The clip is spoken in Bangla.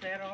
Pero,